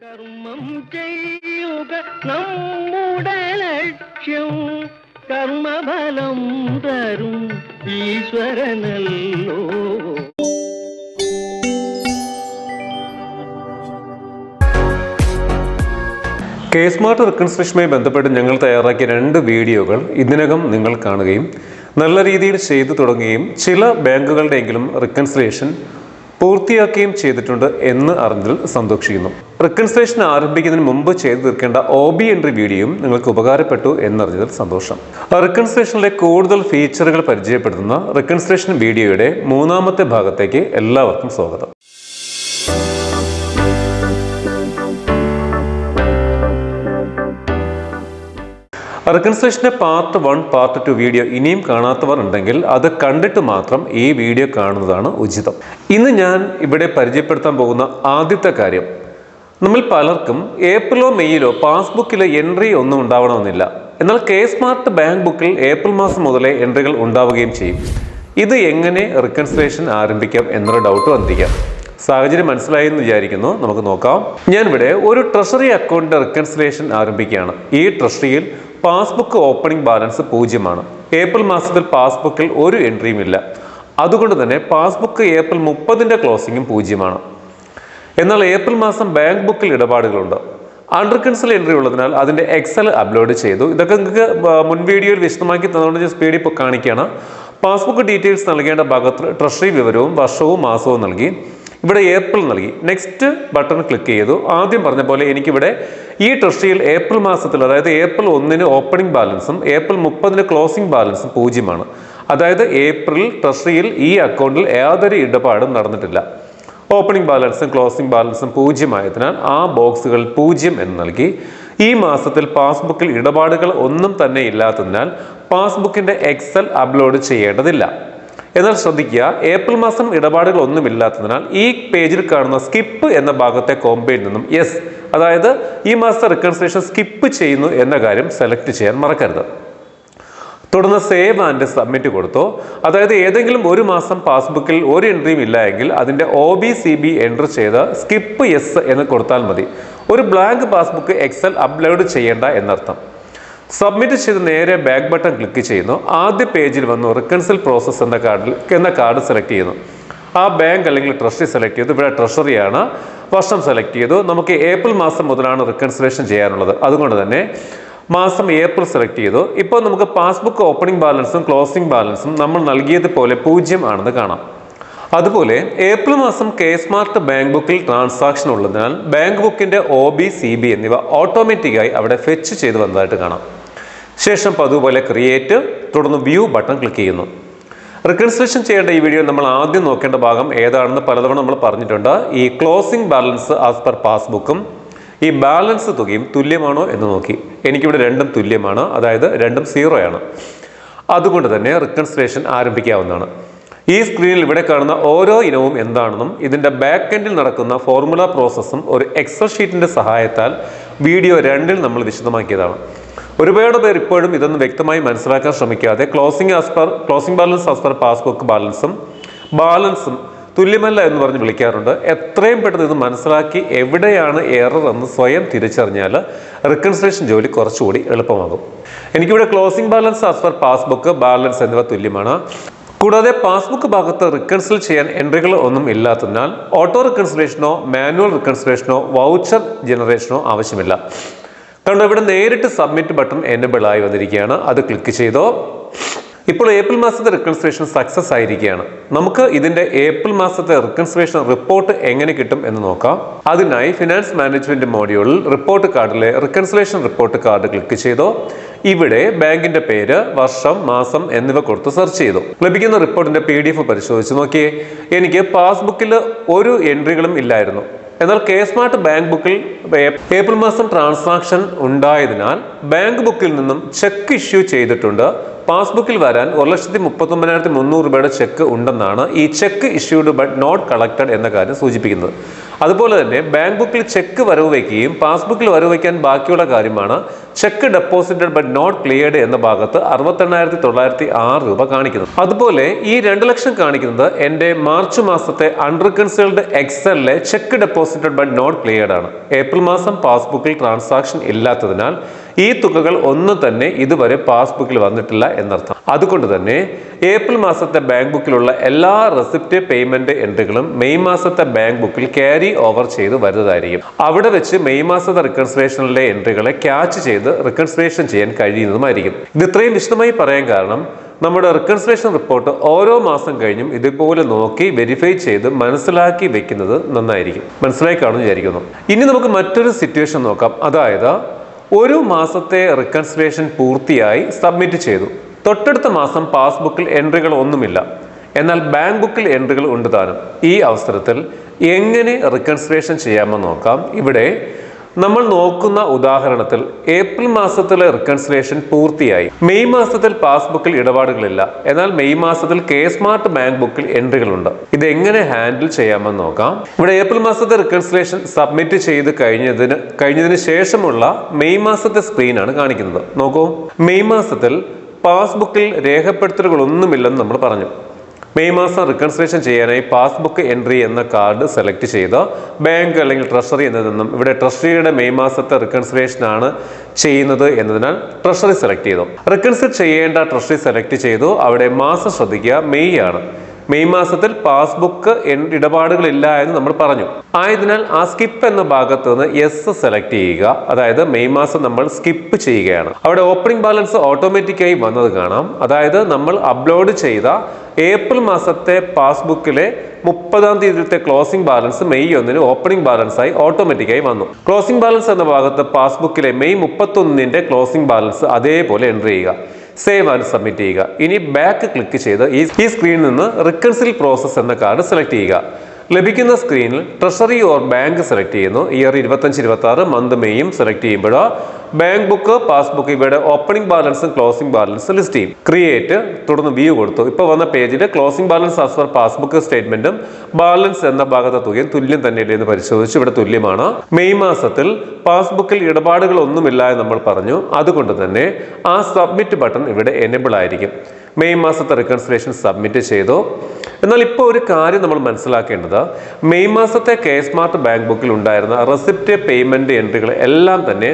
കർമ്മം ചെയ്യുക നമ്മുടെ ലക്ഷ്യം. കർമ്മഫലം തരും ഈശ്വരനല്ലോ. കെ സ്മാർട്ട് റെക്കൺസ്ട്രക്ഷനുമായി ബന്ധപ്പെട്ട് ഞങ്ങൾ തയ്യാറാക്കിയ രണ്ട് വീഡിയോകൾ ഇതിനകം നിങ്ങൾ കാണുകയും നല്ല രീതിയിൽ ചെയ്തു തുടങ്ങുകയും ചില ബാങ്കുകളുടെയെങ്കിലും റെക്കൺസിലേഷൻ പൂർത്തിയാക്കുകയും ചെയ്തിട്ടുണ്ട് എന്ന് അറിഞ്ഞതിൽ സന്തോഷിക്കുന്നു. റെക്കൺസിലേഷൻ ആരംഭിക്കുന്നതിന് മുമ്പ് ചെയ്തു തീർക്കേണ്ട ഒ ബി എൻട്രി വീഡിയോയും നിങ്ങൾക്ക് ഉപകാരപ്പെട്ടു എന്നറിഞ്ഞതിൽ സന്തോഷം. റെക്കൺസിലേഷനിലെ കൂടുതൽ ഫീച്ചറുകൾ പരിചയപ്പെടുത്തുന്ന റെക്കൺസിലേഷൻ വീഡിയോയുടെ മൂന്നാമത്തെ ഭാഗത്തേക്ക് എല്ലാവർക്കും സ്വാഗതം. റെക്കൺസ്ട്രക്ഷന്റെ part one part two video ഇനിയും കാണാത്തവർ ഉണ്ടെങ്കിൽ അത് കണ്ടിട്ട് മാത്രം ഈ വീഡിയോ കാണുന്നതാണ് ഉചിതം. ഇന്ന് ഞാൻ ഇവിടെ പരിചയപ്പെടുത്താൻ പോകുന്ന ആദ്യത്തെ കാര്യം. നമ്മൾ പലർക്കും ഏപ്രിലോ മെയ്യിലോ പാസ്ബുക്കിൽ എൻട്രി ഒന്നും ഉണ്ടാവണമെന്നില്ല. എന്നാൽ കെ സ്മാർട്ട് ബാങ്ക് ബുക്കിൽ ഏപ്രിൽ മാസം മുതലേ എൻട്രികൾ ഉണ്ടാവുകയും ചെയ്യും. ഇത് എങ്ങനെ റിക്കൺസിലേഷൻ ആരംഭിക്കാം എന്നൊരു ഡൗട്ട് വന്നിരിക്കാം സാഹചര്യം മനസ്സിലായി എന്ന് വിചാരിക്കുന്നു. നമുക്ക് നോക്കാം. ഞാനിവിടെ ഒരു ട്രഷറി അക്കൗണ്ട് റിക്കൺസിലേഷൻ ആരംഭിക്കുകയാണ്. ഈ ട്രഷറിയിൽ പാസ്ബുക്ക് ഓപ്പണിംഗ് ബാലൻസ് പൂജ്യമാണ്. ഏപ്രിൽ മാസത്തിൽ പാസ്ബുക്കിൽ ഒരു എൻട്രിയും ഇല്ല. അതുകൊണ്ട് തന്നെ പാസ്ബുക്ക് ഏപ്രിൽ മുപ്പതിന്റെ ക്ലോസിംഗും പൂജ്യമാണ്. എന്നാൽ ഏപ്രിൽ മാസം ബാങ്ക് ബുക്കിൽ ഇടപാടുകളുണ്ട്. അണ്ടർ കൺസൽ എൻട്രി ഉള്ളതിനാൽ അതിന്റെ എക്സൽ അപ്ലോഡ് ചെയ്തു. ഇതൊക്കെ നിങ്ങൾക്ക് മുൻ വീഡിയോയിൽ വിശദമാക്കി തന്നുകൊണ്ട് ഞാൻ സ്പീഡിൽ ഇപ്പോൾ കാണിക്കുകയാണ്. പാസ്ബുക്ക് ഡീറ്റെയിൽസ് നൽകേണ്ട ഭാഗത്ത് ട്രഷറി വിവരവും വർഷവും മാസവും നൽകി. ഇവിടെ ഏപ്രിൽ നൽകി. നെക്സ്റ്റ് ബട്ടൺ ക്ലിക്ക് ചെയ്തു. ആദ്യം പറഞ്ഞ പോലെ എനിക്കിവിടെ ഈ ട്രഷറിയിൽ ഏപ്രിൽ മാസത്തിൽ അതായത് ഏപ്രിൽ ഒന്നിന് ഓപ്പണിംഗ് ബാലൻസും ഏപ്രിൽ മുപ്പതിന് ക്ലോസിംഗ് ബാലൻസും പൂജ്യമാണ്. അതായത് ഏപ്രിൽ ട്രഷറിയിൽ ഈ അക്കൗണ്ടിൽ യാതൊരു ഇടപാടും നടന്നിട്ടില്ല. ഓപ്പണിംഗ് ബാലൻസും ക്ലോസിംഗ് ബാലൻസും പൂജ്യമായതിനാൽ ആ ബോക്സുകൾ പൂജ്യം എന്ന് നൽകി. ഈ മാസത്തിൽ പാസ്ബുക്കിൽ ഇടപാടുകൾ ഒന്നും തന്നെ ഇല്ലാത്തതിനാൽ പാസ്ബുക്കിന്റെ എക്സൽ അപ്ലോഡ് ചെയ്യേണ്ടതില്ല. എന്നാൽ ശ്രദ്ധിക്കുക ഏപ്രിൽ മാസം ഇടപാടുകൾ ഒന്നും ഇല്ലാത്തതിനാൽ ഈ പേജിൽ കാണുന്ന സ്കിപ്പ് എന്ന ഭാഗത്തെ കോമ്പയിൽ നിന്നും യെസ് അതായത് ഈ മാസത്തെ റിക്കൺസിലേഷൻ സ്കിപ്പ് ചെയ്യുന്നു എന്ന കാര്യം സെലക്ട് ചെയ്യാൻ മറക്കരുത്. തുടർന്ന് സേവ് ആൻഡ് സബ്മിറ്റ് കൊടുത്തു. അതായത് ഏതെങ്കിലും ഒരു മാസം പാസ്ബുക്കിൽ ഒരു എൻട്രിയും ഇല്ല എങ്കിൽ അതിന്റെ O B C B enter ചെയ്ത് സ്കിപ്പ് യെസ് എന്ന് കൊടുത്താൽ മതി. ഒരു ബ്ലാങ്ക് പാസ്ബുക്ക് എക്സൽ അപ്ലോഡ് ചെയ്യേണ്ട എന്നർത്ഥം. സബ്മിറ്റ് ചെയ്ത് നേരെ ബാക്ക് ബട്ടൺ ക്ലിക്ക് ചെയ്യുന്നു. ആദ്യ പേജിൽ വന്ന് റിക്കൺസിൽ പ്രോസസ് എന്ന കാർഡിൽ എന്ന കാർഡ് സെലക്ട് ചെയ്യുന്നു. ആ ബാങ്ക് അല്ലെങ്കിൽ ട്രഷറി സെലക്ട് ചെയ്തു. ഇവിടെ ട്രഷറിയാണ് വർഷം സെലക്ട് ചെയ്തു. നമുക്ക് ഏപ്രിൽ മാസം മുതലാണ് റിക്കൺസിലേഷൻ ചെയ്യാനുള്ളത്. അതുകൊണ്ട് തന്നെ മാസം ഏപ്രിൽ സെലക്ട് ചെയ്തു. ഇപ്പോൾ നമുക്ക് പാസ്ബുക്ക് ഓപ്പണിംഗ് ബാലൻസും ക്ലോസിംഗ് ബാലൻസും നമ്മൾ നൽകിയതുപോലെ പൂജ്യം ആണെന്ന് കാണാം. അതുപോലെ ഏപ്രിൽ മാസം കെ സ്മാർട്ട് ബാങ്ക് ബുക്കിൽ ട്രാൻസാക്ഷൻ ഉള്ളതിനാൽ ബാങ്ക് ബുക്കിന്റെ ഒ ബി സി ബി എന്നിവ ഓട്ടോമാറ്റിക്കായി അവിടെ ഫെച്ച് ചെയ്ത് വന്നതായിട്ട് കാണാം. ശേഷം പതുപോലെ ക്രിയേറ്റ് തുടർന്ന് വ്യൂ ബട്ടൺ ക്ലിക്ക് ചെയ്യുന്നു. റിക്കൺസിലേഷൻ ചെയ്യേണ്ട ഈ വീഡിയോ നമ്മൾ ആദ്യം നോക്കേണ്ട ഭാഗം ഏതാണെന്ന് പലതവണ നമ്മൾ പറഞ്ഞിട്ടുണ്ട്. ഈ ക്ലോസിംഗ് ബാലൻസ് ആസ് പെർ പാസ്ബുക്കും ഈ ബാലൻസ് തുകയും തുല്യമാണോ എന്ന് നോക്കി. എനിക്കിവിടെ രണ്ടും തുല്യമാണ് അതായത് രണ്ടും സീറോ ആണ്. അതുകൊണ്ട് തന്നെ റിക്കൺസിലേഷൻ ആരംഭിക്കാവുന്നതാണ്. ഈ സ്ക്രീനിൽ ഇവിടെ കാണുന്ന ഓരോ ഇനവും എന്താണെന്നും ഇതിന്റെ ബാക്ക് എൻഡിൽ നടക്കുന്ന ഫോർമുല പ്രോസസ്സും ഒരു എക്സൽ ഷീറ്റിന്റെ സഹായത്താൽ വീഡിയോ രണ്ടിൽ നമ്മൾ വിശദമാക്കിയതാണ്. ഒരുപാട് പേർ ഇപ്പോഴും ഇതൊന്നും വ്യക്തമായി മനസ്സിലാക്കാൻ ശ്രമിക്കാതെ closing as per closing balance as per passbook ബാലൻസും ബാലൻസും തുല്യമല്ല എന്ന് പറഞ്ഞ് വിളിക്കാറുണ്ട്. എത്രയും പെട്ടെന്ന് ഇത് മനസ്സിലാക്കി എവിടെയാണ് എറർ എന്ന് സ്വയം തിരിച്ചറിഞ്ഞാൽ റിക്കൺസിലേഷൻ ജോലി കുറച്ചുകൂടി എളുപ്പമാകും. എനിക്കിവിടെ closing balance as per passbook balance എന്നിവ തുല്യമാണ്. കൂടാതെ പാസ്ബുക്ക് ഭാഗത്ത് റിക്കൺസിൽ ചെയ്യാൻ എൻട്രികൾ ഒന്നും ഇല്ലാത്തതിനാൽ ഓട്ടോ റിക്കൺസിലേഷനോ മാനുവൽ റിക്കൺസിലേഷനോ വൗച്ചർ ജനറേഷനോ ആവശ്യമില്ല. കണ്ടോ ഇവിടെ നേരിട്ട് സബ്മിറ്റ് ബട്ടൺ എനബിൾ ആയി വന്നിരിക്കുകയാണ്. അത് ക്ലിക്ക് ചെയ്തോ. ഇപ്പോൾ ഏപ്രിൽ മാസത്തെ റിക്കൺസ്ട്രേഷൻ സക്സസ് ആയിരിക്കുകയാണ്. നമുക്ക് ഇതിന്റെ ഏപ്രിൽ മാസത്തെ റിക്കൺസ്ട്രേഷൻ റിപ്പോർട്ട് എങ്ങനെ കിട്ടും എന്ന് നോക്കാം. അതിനായി ഫിനാൻസ് മാനേജ്മെന്റ് മോഡ്യൂളിൽ റിപ്പോർട്ട് കാർഡിലെ റിക്കൺസ്ട്രേഷൻ റിപ്പോർട്ട് കാർഡ് ക്ലിക്ക് ചെയ്തോ. ഇവിടെ ബാങ്കിന്റെ പേര് വർഷം മാസം എന്നിവ കൊടുത്ത് സെർച്ച് ചെയ്തു. ലഭിക്കുന്ന റിപ്പോർട്ടിന്റെ പി ഡി എഫ് പരിശോധിച്ച് നോക്കിയേ. എനിക്ക് പാസ്ബുക്കിൽ ഒരു എൻട്രികളും ഇല്ലായിരുന്നു. എന്നാൽ കെ സ്മാർട്ട് ബാങ്ക് ബുക്കിൽ ഏപ്രിൽ മാസം ട്രാൻസാക്ഷൻ ഉണ്ടായതിനാൽ ബാങ്ക് ബുക്കിൽ നിന്നും ചെക്ക് ഇഷ്യൂ ചെയ്തിട്ടുണ്ട്. പാസ്ബുക്കിൽ വരാൻ ഒരു ലക്ഷത്തി മുപ്പത്തി ഒമ്പതിനായിരത്തി മുന്നൂറ് രൂപയുടെ ചെക്ക് ഉണ്ടെന്നാണ് ഈ cheque issued but not collected എന്ന കാര്യം സൂചിപ്പിക്കുന്നത്. അതുപോലെ തന്നെ ബാങ്ക് ബുക്കിൽ ചെക്ക് വരവ് വയ്ക്കുകയും പാസ്ബുക്കിൽ വരവ് വയ്ക്കാൻ ബാക്കിയുള്ള കാര്യമാണ് cheque deposited but not cleared എന്ന ഭാഗത്ത് അറുപത്തെണ്ണായിരത്തി തൊള്ളായിരത്തി ആറ് രൂപ കാണിക്കുന്നത് അതുപോലെ ഈ രണ്ട് ലക്ഷം കാണിക്കുന്നത് എന്റെ മാർച്ച് മാസത്തെ അൺറിക്കൺസേൾഡ് എക്സലിലെ cheque deposited but not cleared ആണ്. ഏപ്രിൽ മാസം പാസ്ബുക്കിൽ ട്രാൻസാക്ഷൻ ഇല്ലാത്തതിനാൽ ഈ തുകകൾ ഒന്നും തന്നെ ഇതുവരെ പാസ്ബുക്കിൽ വന്നിട്ടില്ല എന്നർത്ഥം. അതുകൊണ്ട് തന്നെ ഏപ്രിൽ മാസത്തെ ബാങ്ക് ബുക്കിലുള്ള എല്ലാ റെസിപ്റ്റ് പേയ്മെന്റ് എൻട്രികളും മെയ് മാസത്തെ ബാങ്ക് ബുക്കിൽ ക്യാരി ഓവർ ചെയ്ത് വരുന്നതായിരിക്കും. അവിടെ വെച്ച് മെയ് മാസത്തെ റിക്കൺസിലേഷനിലെ എൻട്രികളെ ക്യാച്ച് ചെയ്ത് റിക്കൺസിലേഷൻ ചെയ്യാൻ കഴിയുന്നതുമായിരിക്കും. ഇത് ഇത്രയും വിശദമായി പറയാൻ കാരണം നമ്മുടെ റിക്കൺസിലേഷൻ റിപ്പോർട്ട് ഓരോ മാസം കഴിഞ്ഞും ഇതുപോലെ നോക്കി വെരിഫൈ ചെയ്ത് മനസ്സിലാക്കി വെക്കുന്നത് നന്നായിരിക്കും. മനസ്സിലായി കാണുമെന്ന് വിചാരിക്കുന്നു. ഇനി നമുക്ക് മറ്റൊരു സിറ്റുവേഷൻ നോക്കാം. അതായത് ഒരു മാസത്തെ റിക്കൺസിലേഷൻ പൂർത്തിയായി സബ്മിറ്റ് ചെയ്തു. തൊട്ടടുത്ത മാസം പാസ്ബുക്കിൽ എൻട്രികൾ ഒന്നുമില്ല എന്നാൽ ബാങ്ക് ബുക്കിൽ എൻട്രികൾ ഉണ്ട് താനും. ഈ അവസരത്തിൽ എങ്ങനെ റിക്കൺസിലേഷൻ ചെയ്യാമെന്ന് നോക്കാം. ഇവിടെ നമ്മൾ നോക്കുന്ന ഉദാഹരണത്തിൽ ഏപ്രിൽ മാസത്തിലെ റിക്കൺസിലേഷൻ പൂർത്തിയായി. മെയ് മാസത്തിൽ പാസ്ബുക്കിൽ ഇടപാടുകളില്ല. എന്നാൽ മെയ് മാസത്തിൽ കെ സ്മാർട്ട് ബാങ്ക് ബുക്കിൽ എൻട്രികളുണ്ട് ഇത് എങ്ങനെ ഹാൻഡിൽ ചെയ്യാമെന്ന് നോക്കാം. ഇവിടെ ഏപ്രിൽ മാസത്തെ റിക്കൺസിലേഷൻ സബ്മിറ്റ് ചെയ്ത് കഴിഞ്ഞതിന് കഴിഞ്ഞതിന് ശേഷമുള്ള മെയ് മാസത്തെ സ്ക്രീനാണ് കാണിക്കുന്നത്. നോക്കൂ. മെയ് മാസത്തിൽ പാസ്ബുക്കിൽ രേഖപ്പെടുത്തലുകളൊന്നുമില്ലെന്ന് നമ്മൾ പറഞ്ഞു. മെയ് മാസം റിക്കൺസിലേഷൻ ചെയ്യാനായി പാസ്ബുക്ക് എൻട്രി എന്ന കാർഡ് സെലക്ട് ചെയ്ത് ബാങ്ക് അല്ലെങ്കിൽ ട്രഷറി എന്നതെന്നും ഇവിടെ ട്രഷറിയുടെ മെയ് മാസത്തെ റിക്കൺസിലേഷൻ ആണ് ചെയ്യുന്നത് എന്നതിനാൽ ട്രഷറി സെലക്ട് ചെയ്തു. റിക്കൺസിൽ ചെയ്യേണ്ട ട്രഷറി സെലക്ട് ചെയ്തു. അവിടെ മാസം ശ്രദ്ധിക്കുക. മെയ് ആണ്. മെയ് മാസത്തിൽ പാസ്ബുക്ക് ഇടപാടുകളില്ല എന്ന് നമ്മൾ പറഞ്ഞു. ആയതിനാൽ ആ സ്കിപ്പ് എന്ന ഭാഗത്ത് നിന്ന് എസ് സെലക്ട് ചെയ്യുക. അതായത് മെയ് മാസം നമ്മൾ സ്കിപ്പ് ചെയ്യുകയാണ്. അവിടെ ഓപ്പണിംഗ് ബാലൻസ് ഓട്ടോമാറ്റിക്കായി വന്നത് കാണാം. അതായത് നമ്മൾ അപ്ലോഡ് ചെയ്ത ഏപ്രിൽ മാസത്തെ പാസ്ബുക്കിലെ മുപ്പതാം തീയതിയിലത്തെ ക്ലോസിംഗ് ബാലൻസ് മെയ് ഒന്നിന് ഓപ്പണിംഗ് ബാലൻസ് ആയി ഓട്ടോമാറ്റിക്കായി വന്നു. ക്ലോസിംഗ് ബാലൻസ് എന്ന ഭാഗത്ത് പാസ്ബുക്കിലെ മെയ് മുപ്പത്തൊന്നിന്റെ ക്ലോസിംഗ് ബാലൻസ് അതേപോലെ എന്റർ ചെയ്യുക. സേവ് ആൻഡ് സബ്മിറ്റ് ചെയ്യുക. ഇനി ബാക്ക് ക്ലിക്ക് ചെയ്ത് ഈ സ്ക്രീനിൽ നിന്ന് റിക്കൺസിൽ പ്രോസസ് എന്ന കാർഡ് സെലക്ട് ചെയ്യുക. ലഭിക്കുന്ന സ്ക്രീനിൽ ട്രഷറി ഓർ ബാങ്ക് സെലക്ട് ചെയ്യുന്നു. ഇയർ ഇരുപത്തഞ്ച് ഇരുപത്തി ആറ് മന്ത് മെയ്യും സെലക്ട് ചെയ്യുമ്പോൾ ബാങ്ക് ബുക്ക് പാസ്ബുക്ക് ഇവയുടെ ഓപ്പണിംഗ് ബാലൻസും ക്ലോസിംഗ് ബാലൻസും ലിസ്റ്റ് ചെയ്യും. ക്രിയേറ്റ് തുടർന്ന് വ്യൂ കൊടുത്തു. ഇപ്പോൾ വന്ന പേജിൽ closing balance as per passbook സ്റ്റേറ്റ്മെന്റും balance എന്ന ഭാഗത്തെ തുകയും തുല്യം തന്നെയല്ലേ എന്ന് പരിശോധിച്ച്. ഇവിടെ തുല്യമാണ്. മെയ് മാസത്തിൽ പാസ്ബുക്കിൽ ഇടപാടുകൾ ഒന്നുമില്ല എന്ന് നമ്മൾ പറഞ്ഞു. അതുകൊണ്ട് തന്നെ ആ സബ്മിറ്റ് ബട്ടൺ ഇവിടെ എനേബിൾ ആയിരിക്കും. മെയ് മാസത്തെ റിക്കൺസിലേഷൻ സബ്മിറ്റ് ചെയ്തു. എന്നാൽ ഇപ്പോൾ ഒരു കാര്യം നമ്മൾ മനസ്സിലാക്കേണ്ടത് മെയ് മാസത്തെ കെ സ്മാർട്ട് ബാങ്ക് ബുക്കിൽ ഉണ്ടായിരുന്ന റെസിപ്റ്റ് പേയ്മെന്റ് എൻട്രികൾ എല്ലാം തന്നെ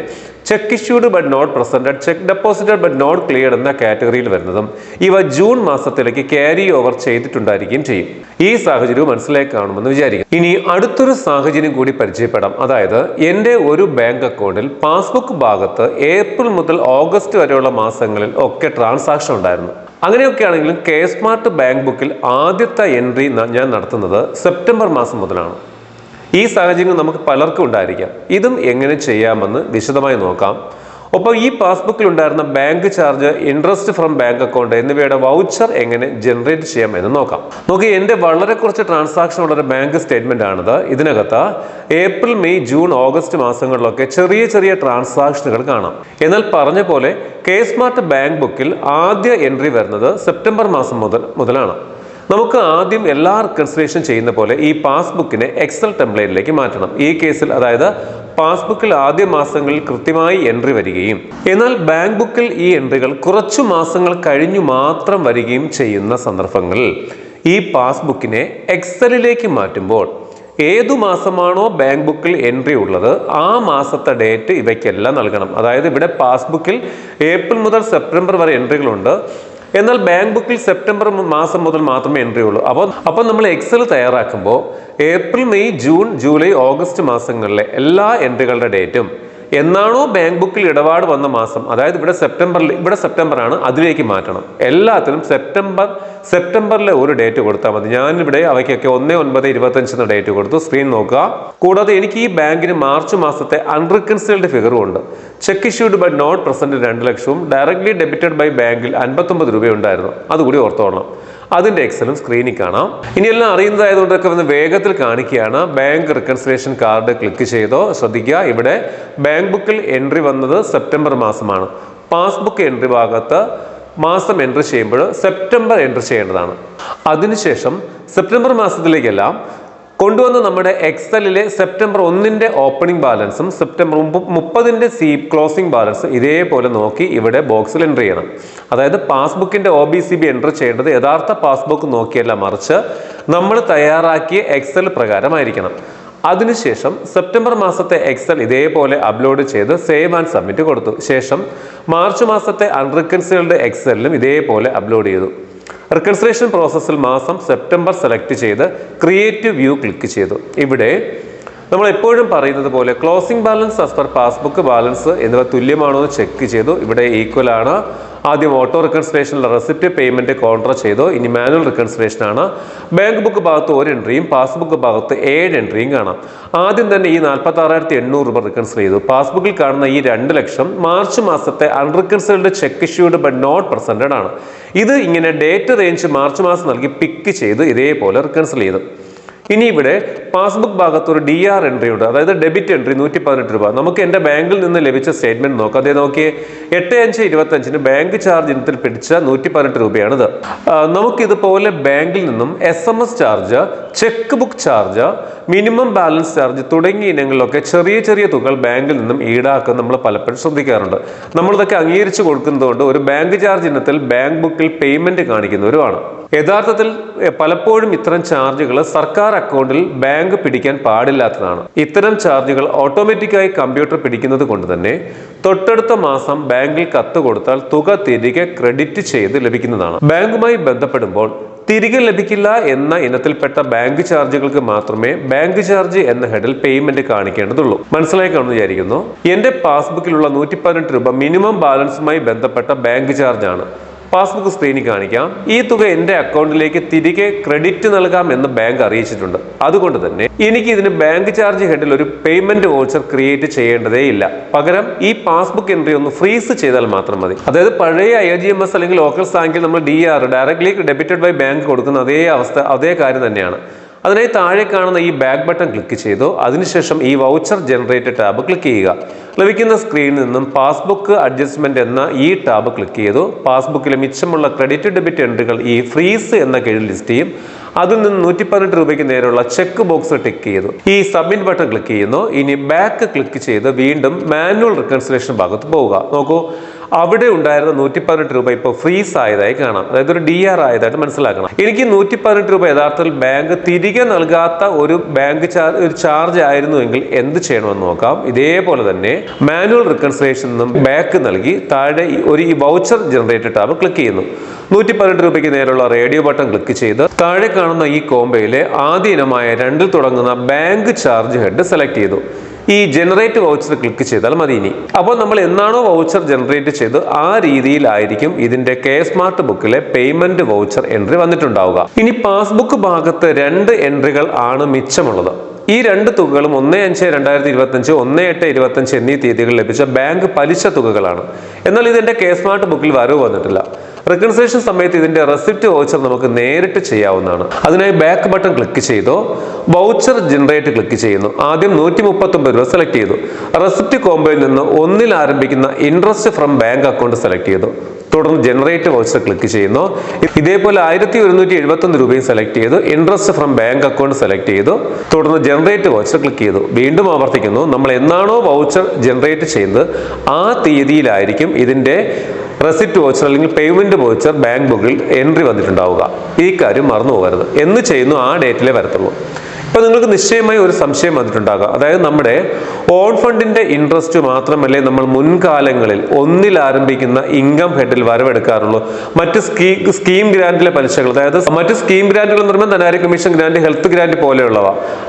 cheque issued but not presented cheque deposited but not cleared എന്ന കാറ്റഗറിയിൽ വരുന്നതും ഇവ ജൂൺ മാസത്തിലേക്ക് ക്യാരി ഓവർ ചെയ്തിട്ടുണ്ടായിരിക്കുകയും ചെയ്യും. ഈ സാഹചര്യവും മനസ്സിലായി കാണുമെന്ന് വിചാരിക്കും ഇനി അടുത്തൊരു സാഹചര്യം കൂടി പരിചയപ്പെടാം. അതായത് എന്റെ ഒരു ബാങ്ക് അക്കൗണ്ടിൽ പാസ്ബുക്ക് ഭാഗത്ത് ഏപ്രിൽ മുതൽ ഓഗസ്റ്റ് വരെയുള്ള മാസങ്ങളിൽ ഒക്കെ ട്രാൻസാക്ഷൻ ഉണ്ടായിരുന്നു. അങ്ങനെയൊക്കെ ആണെങ്കിലും കെ സ്മാർട്ട് ബാങ്ക് ബുക്കിൽ ആദ്യത്തെ എൻട്രി ഞാൻ നടത്തുന്നത് സെപ്റ്റംബർ മാസം മുതലാണ്. ഈ സാഹചര്യം നമുക്ക് പലർക്കും ഉണ്ടായിരിക്കാം. ഇതും എങ്ങനെ ചെയ്യാമെന്ന് വിശദമായി നോക്കാം. ഒപ്പം ഈ പാസ്ബുക്കിൽ ഉണ്ടായിരുന്ന bank charge interest from bank account എന്നിവയുടെ വൗച്ചർ എങ്ങനെ ജനറേറ്റ് ചെയ്യാം എന്ന് നോക്കാം. നോക്കി എന്റെ വളരെ കുറച്ച് ട്രാൻസാക്ഷൻ ഉള്ള ഒരു ബാങ്ക് സ്റ്റേറ്റ്മെന്റ് ആണിത്. ഇതിനകത്ത് ഏപ്രിൽ മെയ് ജൂൺ ഓഗസ്റ്റ് മാസങ്ങളിലൊക്കെ ചെറിയ ചെറിയ ട്രാൻസാക്ഷനുകൾ കാണാം. എന്നാൽ പറഞ്ഞ പോലെ കെ സ്മാർട്ട് ബാങ്ക് ബുക്കിൽ ആദ്യ എൻട്രി വരുന്നത് സെപ്റ്റംബർ മാസം മുതൽ മുതലാണ്. നമുക്ക് ആദ്യം എല്ലാ റിക്കൺസിലേഷൻ ചെയ്യുന്ന പോലെ ഈ പാസ്ബുക്കിനെ എക്സൽ ടെംപ്ലേറ്റിലേക്ക് മാറ്റണം. ഈ കേസിൽ അതായത് പാസ്ബുക്കിൽ ആദ്യ മാസങ്ങളിൽ കൃത്യമായി എൻട്രി വരികയും എന്നാൽ ബാങ്ക് ബുക്കിൽ ഈ എൻട്രികൾ കുറച്ചു മാസങ്ങൾ കഴിഞ്ഞു മാത്രം വരികയും ചെയ്യുന്ന സന്ദർഭങ്ങളിൽ ഈ പാസ്ബുക്കിനെ എക്സലിലേക്ക് മാറ്റുമ്പോൾ ഏതു മാസമാണോ ബാങ്ക് ബുക്കിൽ എൻട്രി ഉള്ളത് ആ മാസത്തെ ഡേറ്റ് ഇവയ്ക്കെല്ലാം നൽകണം. അതായത് ഇവിടെ പാസ്ബുക്കിൽ ഏപ്രിൽ മുതൽ സെപ്റ്റംബർ വരെ എൻട്രികളുണ്ട് എന്നാൽ ബാങ്ക് ബുക്കിൽ സെപ്റ്റംബർ മാസം മുതൽ മാത്രമേ എൻട്രി ഉള്ളൂ. അപ്പോൾ അപ്പോൾ നമ്മൾ എക്സൽ തയ്യാറാക്കുമ്പോൾ April May June July August മാസങ്ങളിലെ എല്ലാ എൻട്രികളുടെ ഡേറ്റും എന്നാണോ ബാങ്ക് ബുക്കിൽ ഇടപാട് വന്ന മാസം. അതായത് ഇവിടെ സെപ്റ്റംബറിൽ ഇവിടെ സെപ്റ്റംബറാണ് അതിലേക്ക് മാറ്റണം. എല്ലാത്തിനും സെപ്റ്റംബർ സെപ്റ്റംബറിലെ ഒരു ഡേറ്റ് കൊടുത്താൽ മതി. ഞാനിവിടെ അവയ്ക്കൊക്കെ ഒന്ന് ഒൻപത് എന്ന ഡേറ്റ് കൊടുത്തു. സ്ക്രീൻ നോക്കുക. കൂടാതെ എനിക്ക് ഈ ബാങ്കിന് മാർച്ച് മാസത്തെ അൺറിക്കൺസൈൽഡ് ഫിഗറും ഉണ്ട്. Cheque issued by not present രണ്ട് ലക്ഷവും ഡയറക്ട്ലി ഡെബിറ്റഡ് ബൈ ബാങ്കിൽ അൻപത്തൊമ്പത് രൂപയുണ്ടായിരുന്നു. അതുകൂടി ഓർത്തോളണം. അതിന്റെ എക്സലും സ്ക്രീനിൽ കാണാം. ഇനി എല്ലാം അറിയുന്നതായതുകൊണ്ടൊക്കെ ഒന്ന് വേഗത്തിൽ കാണിക്കുകയാണ്. ബാങ്ക് റിക്കൺസിലേഷൻ കാർഡ് ക്ലിക്ക് ചെയ്തോ ശ്രദ്ധിക്കുക. ഇവിടെ ബാങ്ക് ബുക്കിൽ എൻട്രി വന്നത് സെപ്റ്റംബർ മാസമാണ്. പാസ്ബുക്ക് എൻട്രി ഭാഗത്ത് മാസം എൻട്രി ചെയ്യുമ്പോൾ സെപ്റ്റംബർ എൻട്രി ചെയ്യേണ്ടതാണ്. അതിനുശേഷം സെപ്റ്റംബർ മാസത്തിലേക്കെല്ലാം കൊണ്ടുവന്ന നമ്മുടെ എക്സലിലെ സെപ്റ്റംബർ ഒന്നിന്റെ ഓപ്പണിംഗ് ബാലൻസും സെപ്റ്റംബർ മുപ്പതിന്റെ സി ക്ലോസിംഗ് ബാലൻസും ഇതേപോലെ നോക്കി ഇവിടെ ബോക്സിൽ എന്റർ ചെയ്യണം. അതായത് പാസ്ബുക്കിന്റെ O B C B enter ചെയ്യേണ്ടത് യഥാർത്ഥ പാസ്ബുക്ക് നോക്കിയല്ല മറിച്ച് നമ്മൾ തയ്യാറാക്കിയ എക്സൽ പ്രകാരമായിരിക്കണം. അതിനുശേഷം സെപ്റ്റംബർ മാസത്തെ എക്സൽ ഇതേപോലെ അപ്ലോഡ് ചെയ്ത് സേവ് ആൻഡ് സബ്മിറ്റ് കൊടുത്തു. ശേഷം മാർച്ച് മാസത്തെ അൺറിക്കൻസുകളുടെ എക്സലിലും ഇതേപോലെ അപ്ലോഡ് ചെയ്തു. റിക്കൺസിലേഷൻ പ്രോസസ്സിൽ മാസം സെപ്റ്റംബർ സെലക്ട് ചെയ്ത് ക്രിയേറ്റ് വ്യൂ ക്ലിക്ക് ചെയ്തു. ഇവിടെ നമ്മൾ എപ്പോഴും പറയുന്നത് പോലെ closing balance as per passbook balance എന്നിവ തുല്യമാണോ എന്ന് ചെക്ക് ചെയ്തു. ഇവിടെ ഈക്വൽ ആണ്. ആദ്യം ഓട്ടോ റിക്കൺസിലേഷനിലെ റെസിപ്റ്റ് പേയ്മെന്റ് കോൺട്ര ചെയ്തോ. ഇനി മാനുവൽ റിക്കൺസിലേഷൻ ആണ്. ബാങ്ക് ബുക്ക് ഭാഗത്ത് ഒരു എൻട്രിയും പാസ്ബുക്ക് ഭാഗത്ത് ഏഴ് എൻട്രിയും കാണാം. ആദ്യം തന്നെ ഈ നാൽപ്പത്തി ആറായിരത്തി എണ്ണൂറ് രൂപ റിക്കൺസിൽ ചെയ്തു. പാസ്ബുക്കിൽ കാണുന്ന ഈ രണ്ട് ലക്ഷം മാർച്ച് മാസത്തെ അൺറിക്കൺസിൽഡ് cheque issued but not presented ആണ്. ഇത് ഇങ്ങനെ ഡേറ്റ് റേഞ്ച് മാർച്ച് മാസം നൽകി പിക്ക് ചെയ്ത് ഇതേപോലെ റിക്കൺസിൽ ചെയ്തു. ഇനി ഇവിടെ പാസ്ബുക്ക് ഭാഗത്ത് ഒരു ഡി ആർ എൻട്രി ഉണ്ട്. അതായത് ഡെബിറ്റ് എൻട്രി നൂറ്റി പതിനെട്ട് രൂപ. നമുക്ക് എന്റെ ബാങ്കിൽ നിന്ന് ലഭിച്ച സ്റ്റേറ്റ്മെന്റ് നോക്കാം. അതേ നോക്കിയേ എട്ട് അഞ്ച് ഇരുപത്തി അഞ്ചിന് ബാങ്ക് ചാർജ് ഇനത്തിൽ പിടിച്ച നൂറ്റി പതിനെട്ട് രൂപയാണിത് നമുക്ക് നമുക്കിതുപോലെ ബാങ്കിൽ നിന്നും S M S charge cheque book charge minimum balance charge തുടങ്ങിയ ഇനങ്ങളിലൊക്കെ ചെറിയ ചെറിയ തുകകൾ ബാങ്കിൽ നിന്നും ഈടാക്കാൻ നമ്മൾ പലപ്പോഴും ശ്രദ്ധിക്കാറുണ്ട്. നമ്മളിതൊക്കെ അംഗീകരിച്ചു കൊടുക്കുന്നതുകൊണ്ട് ഒരു ബാങ്ക് ചാർജ് ഇനത്തിൽ ബാങ്ക് ബുക്കിൽ പേയ്മെന്റ് കാണിക്കുന്നവരുമാണ്. യഥാർത്ഥത്തിൽ പലപ്പോഴും ഇത്തരം ചാർജുകൾ സർക്കാർ അക്കൗണ്ടിൽ ബാങ്ക് പിടിക്കാൻ പാടില്ലാത്തതാണ്. ഇത്തരം ചാർജുകൾ ഓട്ടോമാറ്റിക്കായി കമ്പ്യൂട്ടർ പിടിക്കുന്നത് കൊണ്ട് തന്നെ തൊട്ടടുത്ത മാസം ബാങ്കിൽ കത്ത് കൊടുത്താൽ തുക തിരികെ ക്രെഡിറ്റ് ചെയ്ത് ലഭിക്കുന്നതാണ്. ബാങ്കുമായി ബന്ധപ്പെടുമ്പോൾ തിരികെ ലഭിക്കില്ല എന്ന ഇനത്തിൽപ്പെട്ട ബാങ്ക് ചാർജുകൾക്ക് മാത്രമേ ബാങ്ക് ചാർജ് എന്ന ഹെഡിൽ പേയ്മെന്റ് കാണിക്കേണ്ടതുള്ളൂ. മനസ്സിലായി കാണുന്നു വിചാരിക്കുന്നു? എന്റെ പാസ്ബുക്കിലുള്ള നൂറ്റി രൂപ മിനിമം ബാലൻസുമായി ബന്ധപ്പെട്ട ബാങ്ക് ചാർജ് ആണ് പാസ്ബുക്ക് സ്ക്രീനിൽ കാണിക്കാം. ഈ തുക എന്റെ അക്കൗണ്ടിലേക്ക് തിരികെ ക്രെഡിറ്റ് നൽകാം എന്ന് ബാങ്ക് അറിയിച്ചിട്ടുണ്ട്. അതുകൊണ്ട് തന്നെ എനിക്ക് ഇതിന് ബാങ്ക് ചാർജ് ഹെഡിൽ ഒരു പേയ്മെന്റ് വോച്ചർ ക്രിയേറ്റ് ചെയ്യേണ്ടതേ ഇല്ല. പകരം ഈ പാസ്ബുക്ക് എൻട്രി ഒന്ന് ഫ്രീസ് ചെയ്താൽ മാത്രം മതി. അതായത് പഴയ ഐ ജി എം എസ് അല്ലെങ്കിൽ ലോക്കൽ ബാങ്കിൽ നമ്മൾ D R directly debited by bank കൊടുക്കുന്ന അതേ അവസ്ഥ അതേ കാര്യം തന്നെയാണ്. അതിനായി താഴെ കാണുന്ന ഈ ബാക്ക് ബട്ടൺ ക്ലിക്ക് ചെയ്തു. അതിനുശേഷം ഈ വൗച്ചർ ജനറേറ്റ് ടാബ് ക്ലിക്ക് ചെയ്യുക. ലഭിക്കുന്ന സ്ക്രീനിൽ നിന്നും പാസ്ബുക്ക് അഡ്ജസ്റ്റ്മെന്റ് എന്ന ഈ ടാബ് ക്ലിക്ക് ചെയ്തു. പാസ്ബുക്കിലെ മിച്ചമുള്ള ക്രെഡിറ്റ് ഡെബിറ്റ് എൻട്രികൾ ഈ ഫ്രീസ് എന്ന കീഴിൽ ലിസ്റ്റ് ചെയ്യും. അതിൽ നിന്ന് നൂറ്റി പതിനെട്ട് രൂപയ്ക്ക് നേരെയുള്ള ചെക്ക് ബോക്സ് ടിക്ക് ചെയ്തു. ഈ സബ്മിറ്റ് ബട്ടൺ ക്ലിക്ക് ചെയ്യുന്നു. ഇനി ബാക്ക് ക്ലിക്ക് ചെയ്ത് വീണ്ടും മാനുവൽ റിക്കൺസിലേഷൻ ഭാഗത്ത് പോവുക. നോക്കൂ. അവിടെ ഉണ്ടായിരുന്ന നൂറ്റി പതിനെട്ട് രൂപ ഇപ്പോൾ ഫ്രീസ് ആയതായി കാണാം. അതായത് ഒരു ഡി ആർ ആയതായിട്ട് മനസ്സിലാക്കണം. എനിക്ക് നൂറ്റി പതിനെട്ട് രൂപ യഥാർത്ഥത്തിൽ ബാങ്ക് തിരികെ നൽകാത്ത ഒരു ബാങ്ക് ചാർജ് ഒരു ചാർജ് ആയിരുന്നുവെങ്കിൽ എന്ത് ചെയ്യണമെന്ന് നോക്കാം. ഇതേപോലെ തന്നെ മാനുവൽ റിക്കൺസിലേഷൻ നിന്നും ബാക്ക് നൽകി താഴെ ഒരു ഈ വൗച്ചർ ജനറേറ്റർ ടാബ് ക്ലിക്ക് ചെയ്യുന്നു. നൂറ്റി പതിനെട്ട് രൂപയ്ക്ക് നേരെയുള്ള റേഡിയോ ബട്ടൺ ക്ലിക്ക് ചെയ്ത് താഴെ കാണുന്ന ഈ കോമ്പയിലെ ആദ്യ ഇനമായ രണ്ടിൽ തുടങ്ങുന്ന ബാങ്ക് ചാർജ് ഹെഡ് സെലക്ട് ചെയ്തു. ഈ ജനറേറ്റ് വൗച്ചർ ക്ലിക്ക് ചെയ്താൽ മതി ഇനി. അപ്പോൾ നമ്മൾ എന്നാണോ വൗച്ചർ ജനറേറ്റ് ചെയ്ത് ആ രീതിയിലായിരിക്കും ഇതിന്റെ കെ സ്മാർട്ട് ബുക്കിലെ പേയ്മെന്റ് വൗച്ചർ എൻട്രി വന്നിട്ടുണ്ടാവുക. ഇനി പാസ്ബുക്ക് ഭാഗത്ത് രണ്ട് എൻട്രികൾ ആണ് മിച്ചമുള്ളത്. ഈ രണ്ട് തുകകളും ഒന്ന് അഞ്ച് രണ്ടായിരത്തി ഇരുപത്തഞ്ച് ഒന്ന് എട്ട് ഇരുപത്തഞ്ച് എന്നീ തീയതികൾ ലഭിച്ച ബാങ്ക് പലിശ തുകകളാണ്. എന്നാൽ ഇതിന്റെ കെ സ്മാർട്ട് ബുക്കിൽ വരവ് വന്നിട്ടില്ല. റിക്കൺസിലേഷൻ സമയത്ത് ഇതിന്റെ റെസിപ്റ്റ് വൗച്ചർ നമുക്ക് നേരിട്ട് ചെയ്യാവുന്നതാണ്. അതിനായി ബാക്ക് ബട്ടൺ ക്ലിക്ക് ചെയ്തോ. വൗച്ചർ ജനറേറ്റ് ക്ലിക്ക് ചെയ്യുന്നു. ആദ്യം നൂറ്റി മുപ്പത്തൊമ്പത് രൂപ സെലക്ട് ചെയ്തു. റെസിപ്റ്റ് കോംബോയിൽ നിന്ന് ഒന്നിൽ ആരംഭിക്കുന്ന interest from bank account select ചെയ്തു. തുടർന്ന് ജനറേറ്റ് വൗച്ചർ ക്ലിക്ക് ചെയ്യുന്നു. ഇതേപോലെ ആയിരത്തി ഒരുന്നൂറ്റി എഴുപത്തൊന്ന് രൂപയും സെലക്ട് ചെയ്തു. Interest from bank account select ചെയ്തു. തുടർന്ന് ജനറേറ്റ് വൗച്ചർ ക്ലിക്ക് ചെയ്തു. വീണ്ടും ആവർത്തിക്കുന്നു. നമ്മൾ എന്നാണോ വൗച്ചർ ജനറേറ്റ് ചെയ്യുന്നത് ആ തീയതിയിലായിരിക്കും ഇതിന്റെ റെസിപ്റ്റ് വോച്ചർ അല്ലെങ്കിൽ പേയ്മെന്റ് വോച്ചർ ബാങ്ക് ബുക്കിൽ എൻട്രി വന്നിട്ടുണ്ടാവുക. ഈ കാര്യം മറന്നു പോകരുത് എന്ന് ചെയ്യുന്നു ആ ഡേറ്റിലെ വരത്തുള്ളൂ. ഇപ്പൊ നിങ്ങൾക്ക് നിശ്ചയമായി ഒരു സംശയം വന്നിട്ടുണ്ടാകാം. അതായത് നമ്മുടെ ഓൺ ഫണ്ടിന്റെ ഇൻട്രസ്റ്റ് മാത്രമല്ലേ നമ്മൾ മുൻകാലങ്ങളിൽ ഒന്നിൽ ആരംഭിക്കുന്ന ഇൻകം ഹെഡിൽ വരവെടുക്കാറുള്ളൂ. മറ്റ് സ്കീ സ്കീം ഗ്രാന്റിലെ പലിശകൾ അതായത് മറ്റ് സ്കീം ഗ്രാന്റുകൾ എന്ന് പറയുമ്പോൾ ധനാര്യ കമ്മീഷൻ ഗ്രാന്റ് ഹെൽത്ത് ഗ്രാന്റ് പോലെയുള്ളവ.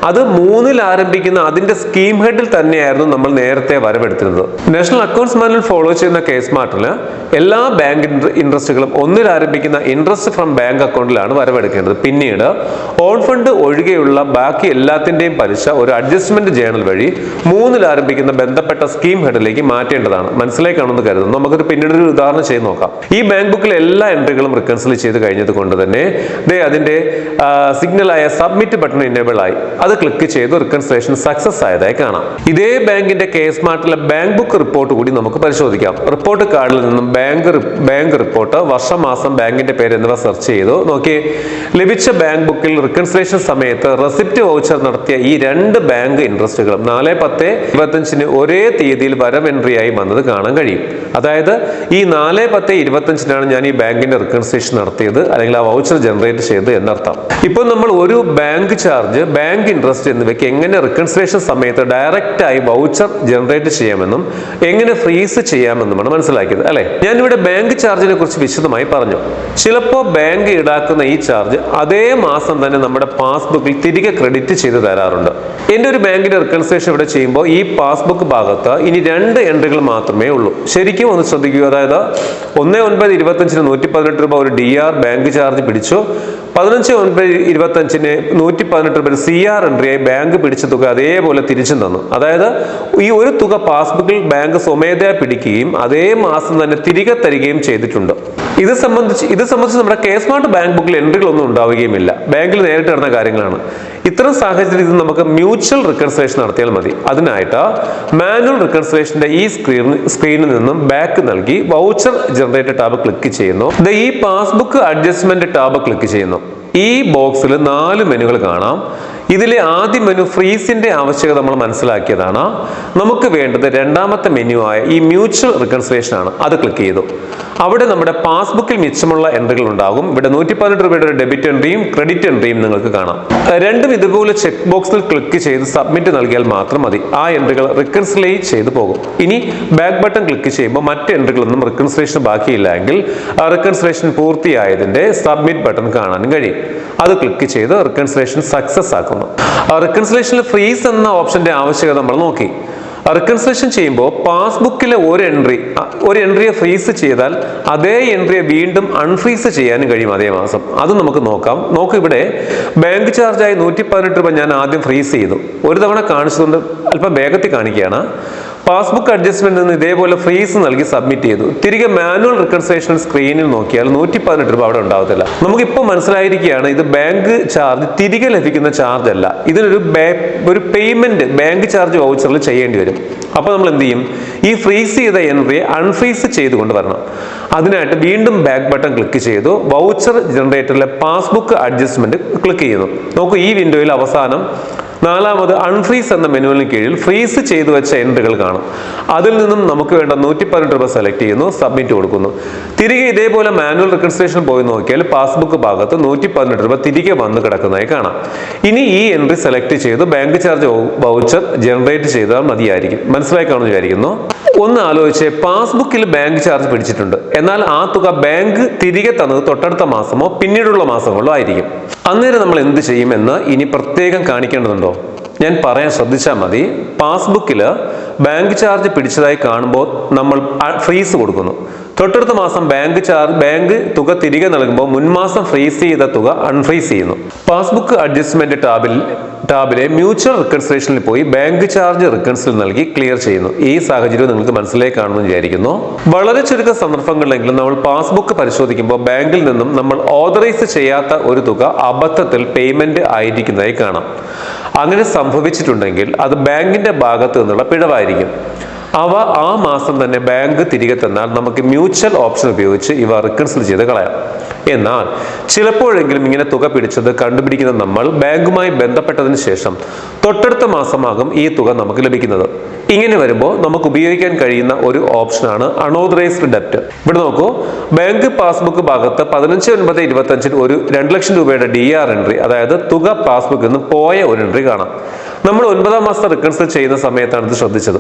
അത് മൂന്നിൽ ആരംഭിക്കുന്ന അതിന്റെ സ്കീം ഹെഡിൽ തന്നെയായിരുന്നു നമ്മൾ നേരത്തെ വരവെടുത്തിരുന്നത്. നാഷണൽ അക്കൗണ്ട്സ് മാനുവൽ ഫോളോ ചെയ്യുന്ന കേസ് മാർട്ടിൽ എല്ലാ ബാങ്ക് ഇൻട്രസ്റ്റുകളും ഒന്നിൽ ആരംഭിക്കുന്ന ഇൻട്രസ്റ്റ് ഫ്രം ബാങ്ക് അക്കൗണ്ടിലാണ് വരവെടുക്കേണ്ടത്. പിന്നീട് ഓൺ ഫണ്ട് ഒഴികെയുള്ള ബാക്കി എല്ലാത്തിന്റെയും പലിശ ഒരു അഡ്ജസ്റ്റ്മെന്റ് ജേണൽ വഴി മൂന്നിൽ ആരംഭിക്കുന്ന ബന്ധപ്പെട്ട സ്കീം ഹെഡിലേക്ക് മാറ്റേണ്ടതാണ്. മനസ്സിലായി കരുതുന്നു. നമുക്കൊരു പിന്നീട് ഒരു ഉദാഹരണം ചെയ്ത് നോക്കാം. ഈ ബാങ്ക് ബുക്കിലെ എല്ലാ എൻട്രികളും റിക്കൺസിൽ ചെയ്ത് കഴിഞ്ഞത് കൊണ്ട് തന്നെ ദേ അതിന്റെ ആയ സബ്മിറ്റ് ബട്ടൺ എനേബിൾ ആയി. അത് ക്ലിക്ക് ചെയ്ത് റിക്കൺസിലേഷൻ സക്സസ് ആയതായി കാണാം. ഇതേ ബാങ്കിന്റെ കെ മാർട്ടിലെ ബാങ്ക് ബുക്ക് റിപ്പോർട്ട് കൂടി നമുക്ക് പരിശോധിക്കാം. റിപ്പോർട്ട് കാർഡിൽ നിന്നും ബാങ്ക് ബാങ്ക് റിപ്പോർട്ട് വർഷം മാസം ബാങ്കിന്റെ പേര് എന്നിവ സെർച്ച് ചെയ്തു. നോക്കി ലഭിച്ച ബാങ്ക് ബുക്ക് ബുക്കിൽ റിക്കൺസിലേഷൻ സമയത്ത് റെസിപ്റ്റ് വൗച്ചർ നടത്തിയ ഈ രണ്ട് ബാങ്ക് ഇൻട്രസ്റ്റുകളും നാല് പത്ത് ഇരുപത്തഞ്ചിന് ഒരേ തീയതിയിൽ വരം എൻട്രി ആയി വന്നത് കാണാൻ കഴിയും. അതായത് ഈ നാല് പത്ത് ഇരുപത്തഞ്ചിനാണ് ഞാൻ ഈ ബാങ്കിന്റെ റിക്കൺസിലേഷൻ നടത്തിയത് അല്ലെങ്കിൽ ആ വൗച്ചർ ജനറേറ്റ് ചെയ്തത് എന്നർത്ഥം. ഇപ്പോൾ നമ്മൾ ഒരു ബാങ്ക് ചാർജ് ബാങ്ക് ഇൻട്രസ്റ്റ് എന്നിവയ്ക്ക് എങ്ങനെ റിക്കൺസിലേഷൻ സമയത്ത് ഡയറക്റ്റ് ആയി വൗച്ചർ ജനറേറ്റ് ചെയ്യാമെന്നും എങ്ങനെ ഫ്രീസ് ചെയ്യാമെന്നുമാണ് മനസ്സിലാക്കിയത് അല്ലെ? ഞാനിവിടെ ബാങ്ക് ചാർജിനെ കുറിച്ച് വിശദമായി പറഞ്ഞു. ചിലപ്പോൾ ബാങ്ക് ഈടാക്കുന്ന ഈ ചാർജ് അതേ മാസം തന്നെ നമ്മുടെ പാസ്ബുക്കിൽ തിരികെ ക്രെഡിറ്റ് ചെയ്ത് തരാറുണ്ട്. എന്റെ ഒരു ബാങ്കിന്റെ റിക്കൺസിലേഷൻ ഇവിടെ ചെയ്യുമ്പോൾ ഈ പാസ്ബുക്ക് ഭാഗത്ത് ഇനി രണ്ട് എൻട്രികൾ മാത്രമേ ഉള്ളൂ. ശരിക്കും ഒന്ന് ശ്രദ്ധിക്കുക. അതായത് ഒന്ന് ഒൻപത് ഇരുപത്തഞ്ചിന് നൂറ്റി പതിനെട്ട് രൂപ ഒരു ഡി ആർ ബാങ്ക് ചാർജ് പിടിച്ചു. പതിനഞ്ച് ഒൻപത് ഇരുപത്തഞ്ചിന് നൂറ്റി പതിനെട്ട് രൂപ സി ആർ എൻട്രിയായി ബാങ്ക് പിടിച്ച തുക അതേപോലെ തിരിച്ചു തന്നു. അതായത് ഈ ഒരു തുക പാസ്ബുക്കിൽ ബാങ്ക് സ്വമേധയാ പിടിക്കുകയും അതേ മാസം തന്നെ തിരികെ തരികയും ചെയ്തിട്ടുണ്ട്. ഇത് സംബന്ധിച്ച് ഇത് സംബന്ധിച്ച് നമ്മുടെ കെ സ്മാർട്ട് ബാങ്ക് ബുക്കിൽ എൻട്രികളൊന്നും ഉണ്ടാവുകയുമില്ല. ബാങ്കിൽ നേരിട്ട് നടന്ന കാര്യങ്ങളാണ്. ഇത്തരം സാഹചര്യത്തിൽ നമുക്ക് മ്യൂച്വൽ റിക്കൺസിലേഷൻ നടത്തിയാൽ മതി. അതിനായിട്ട് മാനുവൽ റിക്കൺസലേഷന്റെ ഈ സ്ക്രീൻ സ്ക്രീനിൽ നിന്നും ബാക്ക് നൽകി വൗച്ചർ ജനറേറ്റർ ടാബ് ക്ലിക്ക് ചെയ്യുന്നു. ഈ പാസ്ബുക്ക് അഡ്ജസ്റ്റ്മെന്റ് ടാബ് ക്ലിക്ക് ചെയ്യുന്നു. ഈ ബോക്സിൽ നാല് മെനുകൾ കാണാം. ഇതിലെ ആദ്യ മെനു ഫ്രീസിന്റെ ആവശ്യകത നമ്മൾ മനസ്സിലാക്കിയതാണ്. നമുക്ക് വേണ്ടത് രണ്ടാമത്തെ മെനു ആയ ഈ മ്യൂച്വൽ റിക്കൺസിലേഷൻ ആണ്. അത് ക്ലിക്ക് ചെയ്തു. അവിടെ നമ്മുടെ പാസ്ബുക്കിൽ മിച്ചമുള്ള എൻട്രികൾ ഉണ്ടാകും. ഇവിടെ നൂറ്റി പതിനെട്ട് രൂപയുടെ ഒരു ഡെബിറ്റ് എൻട്രിയും ക്രെഡിറ്റ് എൻട്രിയും നിങ്ങൾക്ക് കാണാം. രണ്ടും ഇതുപോലെ ചെക്ക് ബോക്സിൽ ക്ലിക്ക് ചെയ്ത് സബ്മിറ്റ് നൽകിയാൽ മാത്രം മതി. ആ എൻട്രികൾ റിക്കൺസിലേ ചെയ്തു പോകും. ഇനി ബാക്ക് ബട്ടൺ ക്ലിക്ക് ചെയ്യുമ്പോൾ മറ്റ് എൻട്രികളൊന്നും റിക്കൺസിലേഷൻ ബാക്കിയില്ല എങ്കിൽ റിക്കൺസിലേഷൻ പൂർത്തിയായതിന്റെ സബ്മിറ്റ് ബട്ടൺ കാണാൻ കഴിയും. അത് ക്ലിക്ക് ചെയ്ത് റിക്കൺസിലേഷൻ സക്സസ് ആക്കുന്നു റിക്കൺസിലേഷനിൽ ഫ്രീസ് എന്ന ഓപ്ഷന്റെ ആവശ്യകത നമ്മൾ നോക്കി. റിക്കൺസിലേഷൻ ചെയ്യുമ്പോൾ പാസ്ബുക്കിലെ ഒരു എൻട്രി ഒരു എൻട്രിയെ ഫ്രീസ് ചെയ്താൽ അതേ എൻട്രിയെ വീണ്ടും അൺഫ്രീസ് ചെയ്യാനും കഴിയും അതേ മാസം. അത് നമുക്ക് നോക്കാം. നോക്കൂ ഇവിടെ ബാങ്ക് ചാർജായി നൂറ്റി പതിനെട്ട് രൂപ ഞാൻ ആദ്യം ഫ്രീസ് ചെയ്തു. ഒരു തവണ കാണിച്ചതുകൊണ്ട് അല്പം വേഗത്തിൽ കാണിക്കുകയാണ്. പാസ്ബുക്ക് അഡ്ജസ്റ്റ്മെന്റ് നിന്ന് ഇതേപോലെ ഫ്രീസ് നൽകി സബ്മിറ്റ് ചെയ്തു. തിരികെ മാനുവൽ റിക്കൺസേഷൻ സ്ക്രീനിൽ നോക്കിയാൽ നൂറ്റി പതിനെട്ട് രൂപ അവിടെ ഉണ്ടാവത്തില്ല. നമുക്കിപ്പോൾ മനസ്സിലായിരിക്കുകയാണ് ഇത് ബാങ്ക് ചാർജ് തിരികെ ലഭിക്കുന്ന ചാർജ് അല്ല. ഇതിനൊരു ഒരു പേയ്മെന്റ് ബാങ്ക് ചാർജ് വൗച്ചറിൽ ചെയ്യേണ്ടി വരും. അപ്പോൾ നമ്മൾ എന്ത് ചെയ്യും? ഈ ഫ്രീസ് ചെയ്ത എൻട്രിയെ അൺഫ്രീസ് ചെയ്ത് കൊണ്ടുവരണം അതിനായിട്ട് വീണ്ടും ബാക്ക് ബട്ടൺ ക്ലിക്ക് ചെയ്തു. വൗച്ചർ ജനറേറ്ററിലെ പാസ്ബുക്ക് അഡ്ജസ്റ്റ്മെന്റ് ക്ലിക്ക് ചെയ്യുന്നു. നോക്കൂ ഈ വിൻഡോയിൽ അവസാനം നാലാമത് അൺഫ്രീസ് എന്ന മെനുവിന് കീഴിൽ ഫ്രീസ് ചെയ്തു വെച്ച എൻട്രികൾ കാണും. അതിൽ നിന്നും നമുക്ക് വേണ്ട നൂറ്റി പതിനെട്ട് രൂപ സെലക്ട് ചെയ്യുന്നു സബ്മിറ്റ് കൊടുക്കുന്നു. തിരികെ ഇതേപോലെ മാനുവൽ റിക്കൺസിലേഷൻ പോയി നോക്കിയാൽ പാസ്ബുക്ക് ഭാഗത്ത് നൂറ്റി പതിനെട്ട് രൂപ തിരികെ വന്ന് കിടക്കുന്നതായി കാണാം. ഇനി ഈ എൻട്രി സെലക്ട് ചെയ്ത് ബാങ്ക് ചാർജ് വൗച്ചർ ജനറേറ്റ് ചെയ്താൽ മതിയായിരിക്കും. മനസ്സിലായി കാണുമെന്ന് വിചാരിക്കുന്നു? ഒന്ന് ആലോചിച്ച് പാസ്ബുക്കിൽ ബാങ്ക് ചാർജ് പിടിച്ചിട്ടുണ്ട്. എന്നാൽ ആ തുക ബാങ്ക് തിരികെ തന്നത് തൊട്ടടുത്ത മാസമോ പിന്നീടുള്ള മാസങ്ങളോ ആയിരിക്കും. അന്നേരം നമ്മൾ എന്ത് ചെയ്യുമെന്ന് ഇനി പ്രത്യേകം കാണിക്കേണ്ടതുണ്ടോ? ഞാൻ പറയാൻ ശ്രദ്ധിച്ചാൽ മതി. പാസ്ബുക്കിൽ ബാങ്ക് ചാർജ് പിടിച്ചതായി കാണുമ്പോൾ നമ്മൾ ഫ്രീസ് കൊടുക്കുന്നു. തൊട്ടടുത്ത മാസം ബാങ്ക് ചാർജ് ബാങ്ക് തുക തിരികെ നൽകുമ്പോൾ മുൻമാസം ഫ്രീസ് ചെയ്ത തുക അൺഫ്രീസ് ചെയ്യുന്നു. പാസ്ബുക്ക് അഡ്ജസ്റ്റ്മെന്റ് ടാബിൽ ടാബിലെ മ്യൂച്വൽ റിക്കൺസിലേഷനിൽ പോയി ബാങ്ക് ചാർജ് റിക്കൺസിൽ നൽകി ക്ലിയർ ചെയ്യുന്നു. ഈ സാഹചര്യം നിങ്ങൾക്ക് മനസ്സിലായി കാണുമെന്ന് വിചാരിക്കുന്നു. വളരെ ചുരുക്ക സന്ദർഭങ്ങളിലെങ്കിലും നമ്മൾ പാസ്ബുക്ക് പരിശോധിക്കുമ്പോൾ ബാങ്കിൽ നിന്നും നമ്മൾ ഓതറൈസ് ചെയ്യാത്ത ഒരു തുക അബദ്ധത്തിൽ പേയ്മെന്റ് ആയിരിക്കുന്നതായി കാണാം. അങ്ങനെ സംഭവിച്ചിട്ടുണ്ടെങ്കിൽ അത് ബാങ്കിന്റെ ഭാഗത്ത് നിന്നുള്ള പിഴവായിരിക്കും. അവ ആ മാസം തന്നെ ബാങ്ക് തിരികെ തന്നാൽ നമുക്ക് മ്യൂച്വൽ ഓപ്ഷൻ ഉപയോഗിച്ച് ഇവ റിക്കൺസിൽ ചെയ്ത് കളയാം. എന്നാൽ ചിലപ്പോഴെങ്കിലും ഇങ്ങനെ തുക പിടിച്ചത് കണ്ടുപിടിക്കുന്ന നമ്മൾ ബാങ്കുമായി ബന്ധപ്പെട്ടതിന് ശേഷം തൊട്ടടുത്ത മാസമാകും ഈ തുക നമുക്ക് ലഭിക്കുന്നത്. ഇങ്ങനെ വരുമ്പോൾ നമുക്ക് ഉപയോഗിക്കാൻ കഴിയുന്ന ഒരു ഓപ്ഷനാണ് അണോതറൈസ്ഡ് ഡെപ്റ്റ് ഇവിടെ നോക്കൂ ബാങ്ക് പാസ്ബുക്ക് ഭാഗത്ത് പതിനഞ്ച് ഒൻപത് ഇരുപത്തഞ്ചിന് ഒരു രണ്ട് ലക്ഷം രൂപയുടെ ഡി ആർ എൻട്രി അതായത് തുക പാസ്ബുക്കിൽ നിന്ന് പോയ ഒരു എൻട്രി കാണാം. നമ്മൾ ഒൻപതാം മാസത്തെ റിക്കൺസിൽ ചെയ്യുന്ന സമയത്താണ് ഇത് ശ്രദ്ധിച്ചത്.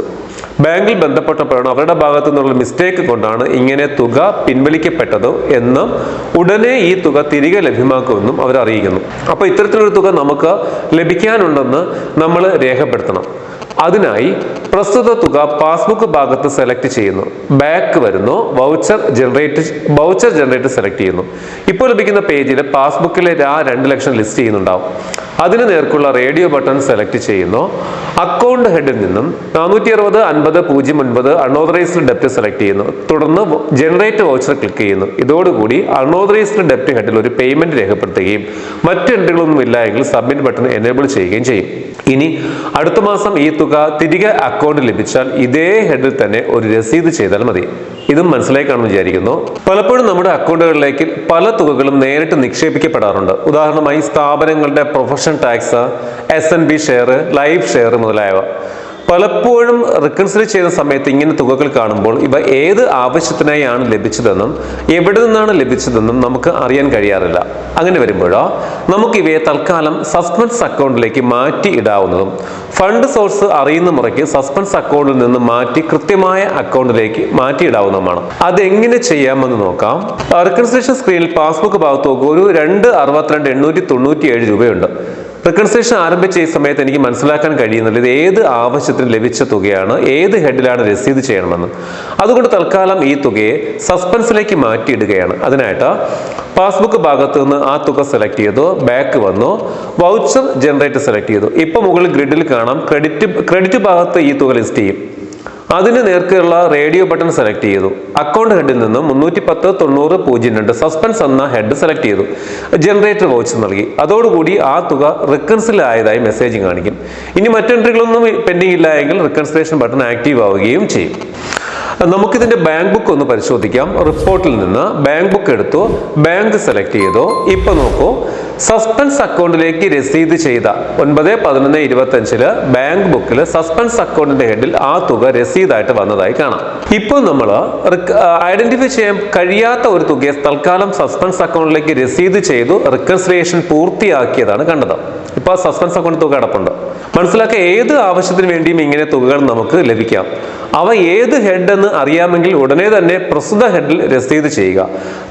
ബാങ്കിൽ ബന്ധപ്പെട്ടപ്പോഴാണ് അവരുടെ ഭാഗത്തു നിന്നുള്ള മിസ്റ്റേക്ക് കൊണ്ടാണ് ഇങ്ങനെ തുക പിൻവലിക്കപ്പെട്ടത് എന്ന് ഉടനെ ഈ തുക തിരികെ ലഭ്യമാക്കുമെന്നും അവർ അറിയിക്കുന്നു. അപ്പോൾ ഇത്തരത്തിലൊരു തുക നമുക്ക് ലഭിക്കാനുണ്ടെന്ന് നമ്മൾ രേഖപ്പെടുത്തണം. അതിനായി പ്രസ്തുത തുക പാസ്ബുക്ക് ഭാഗത്ത് സെലക്ട് ചെയ്യുന്നു. ബാക്ക് വരുന്നു. Voucher generate voucher generate select ചെയ്യുന്നു. ഇപ്പോൾ ലഭിക്കുന്ന പേജിൽ പാസ്ബുക്കിലെ ആ രണ്ട് ലക്ഷം ലിസ്റ്റ് ചെയ്യുന്നുണ്ടാവും. അതിന് നേർക്കുള്ള റേഡിയോ ബട്ടൺ സെലക്ട് ചെയ്യുന്നു. അക്കൗണ്ട് ഹെഡിൽ നിന്നും നാനൂറ്റി അറുപത് അൻപത് പൂജ്യം ഒൻപത് അൺഓതറൈസ്ഡ് ഡെപ്റ്റ് സെലക്ട് ചെയ്യുന്നു. തുടർന്ന് ജനറേറ്റ് വൗച്ചർ ക്ലിക്ക് ചെയ്യുന്നു. ഇതോടുകൂടി അൺഓതറൈസ്ഡ് ഡെപ്റ്റ് ഹെഡിൽ ഒരു പേയ്മെന്റ് രേഖപ്പെടുത്തുകയും മറ്റു എൻട്രികളൊന്നും ഇല്ല എങ്കിൽ സബ്മിറ്റ് ബട്ടൺ എനേബിൾ ചെയ്യുകയും ചെയ്യും. ഇനി അടുത്ത മാസം ഈ തുക തിരികെ അക്കൗണ്ട് ലഭിച്ചാൽ ഇതേ ഹെഡിൽ തന്നെ ഒരു രസീത് ചെയ്താൽ മതി. ഇതും മനസ്സിലായി കാണുമെന്ന് വിചാരിക്കുന്നു. പലപ്പോഴും നമ്മുടെ അക്കൗണ്ടുകളിലേക്ക് പല തുകകളും നേരിട്ട് നിക്ഷേപിക്കപ്പെടാറുണ്ട്. ഉദാഹരണമായി സ്ഥാപനങ്ങളുടെ professional tax S N B share life share മുതലായവ. പലപ്പോഴും റിക്കൺസിഡർ ചെയ്യുന്ന സമയത്ത് ഇങ്ങനെ തുകകൾ കാണുമ്പോൾ ഇവ ഏത് ആവശ്യത്തിനായാണ് ലഭിച്ചതെന്നും എവിടെ നിന്നാണ് ലഭിച്ചതെന്നും നമുക്ക് അറിയാൻ കഴിയാറില്ല. അങ്ങനെ വരുമ്പോഴോ നമുക്ക് ഇവയെ തൽക്കാലം സസ്പെൻസ് അക്കൗണ്ടിലേക്ക് മാറ്റി ഇടാവുന്നതും ഫണ്ട് സോഴ്സ് അറിയുന്ന മുറയ്ക്ക് സസ്പെൻസ് അക്കൗണ്ടിൽ നിന്ന് മാറ്റി കൃത്യമായ അക്കൗണ്ടിലേക്ക് മാറ്റി മാറ്റിയിടാവുന്നതുമാണ് അതെങ്ങനെ ചെയ്യാമെന്ന് നോക്കാം. റിക്കൺസിലേഷൻ സ്ക്രീനിൽ പാസ്ബുക്ക് ഭാഗത്ത് നോക്കുക ഒരു രണ്ട് അറുപത്തിരണ്ട് എണ്ണൂറ്റി തൊണ്ണൂറ്റി ഏഴ് രൂപയുണ്ട്. റിക്കൺസിലേഷൻ ആരംഭിച്ച ഈ സമയത്ത് എനിക്ക് മനസ്സിലാക്കാൻ കഴിയുന്നില്ല ഇത് ഏത് ആവശ്യത്തിന് ലഭിച്ച തുകയാണ് ഏത് ഹെഡിലാണ് രസീത് ചെയ്യണമെന്ന്. അതുകൊണ്ട് തൽക്കാലം ഈ തുകയെ സസ്പെൻസിലേക്ക് മാറ്റിയിടുകയാണ്. അതിനായിട്ട് പാസ്ബുക്ക് ഭാഗത്ത് നിന്ന് ആ തുക സെലക്ട് ചെയ്തു ബാക്ക് വന്നു വൗച്ചർ ജനറേറ്റ് സെലക്ട് ചെയ്തു. ഇപ്പൊ മുകളിൽ ഗ്രിഡിൽ കാണാം ക്രെഡിറ്റ് ക്രെഡിറ്റ് ഭാഗത്ത് ഈ തുക ലിസ്റ്റ് ചെയ്യും. അതിന് നേർക്കുള്ള റേഡിയോ ബട്ടൺ സെലക്ട് ചെയ്തു. അക്കൗണ്ട് ഹെഡിൽ നിന്ന് മുന്നൂറ്റി പത്ത് തൊണ്ണൂറ് പൂജ്യം രണ്ട് സസ്പെൻസ് എന്ന ഹെഡ് സെലക്ട് ചെയ്തു. ജനറേറ്റർ വോച്ച് നൽകി. അതോടുകൂടി ആ തുക റിക്കൺസിൽ ആയതായി മെസ്സേജ് കാണിക്കും. ഇനി മറ്റെൻട്രികളൊന്നും പെൻഡിംഗ് ഇല്ല എങ്കിൽ റിക്കൺസിലേഷൻ ബട്ടൺ ആക്റ്റീവ് ആവുകയും ചെയ്യും. നമുക്കിതിന്റെ ബാങ്ക് ബുക്ക് ഒന്ന് പരിശോധിക്കാം. റിപ്പോർട്ടിൽ നിന്ന് ബാങ്ക് ബുക്ക് എടുത്തു ബാങ്ക് സെലക്ട് ചെയ്തു. ഇപ്പൊ നോക്കൂ സസ്പെൻസ് അക്കൗണ്ടിലേക്ക് രസീത് ചെയ്ത ഒൻപത് പതിനൊന്ന് ഇരുപത്തി അഞ്ചിൽ ബാങ്ക് ബുക്കിൽ സസ്പെൻസ് അക്കൗണ്ടിന്റെ ഹെഡിൽ ആ തുക രസീതായിട്ട് വന്നതായി കാണാം. ഇപ്പോൾ നമ്മൾ ഐഡന്റിഫൈ ചെയ്യാൻ കഴിയാത്ത ഒരു തുകയെ തൽക്കാലം സസ്പെൻസ് അക്കൗണ്ടിലേക്ക് രസീത് ചെയ്തു റിക്കൺസിലിയേഷൻ പൂർത്തിയാക്കിയതാണ് കണ്ടത്. ഇപ്പൊ ആ സസ്പെൻസ് അക്കൗണ്ട് തുക അടപ്പുണ്ട്. മനസ്സിലാക്കുക ഏത് ആവശ്യത്തിന് വേണ്ടിയും ഇങ്ങനെ തുകകൾ നമുക്ക് ലഭിക്കാം. അവ ഏത് ഹെഡ് എന്ന് അറിയാമെങ്കിൽ ഉടനെ തന്നെ പ്രസ്തുത ഹെഡിൽ രസീത് ചെയ്യുക.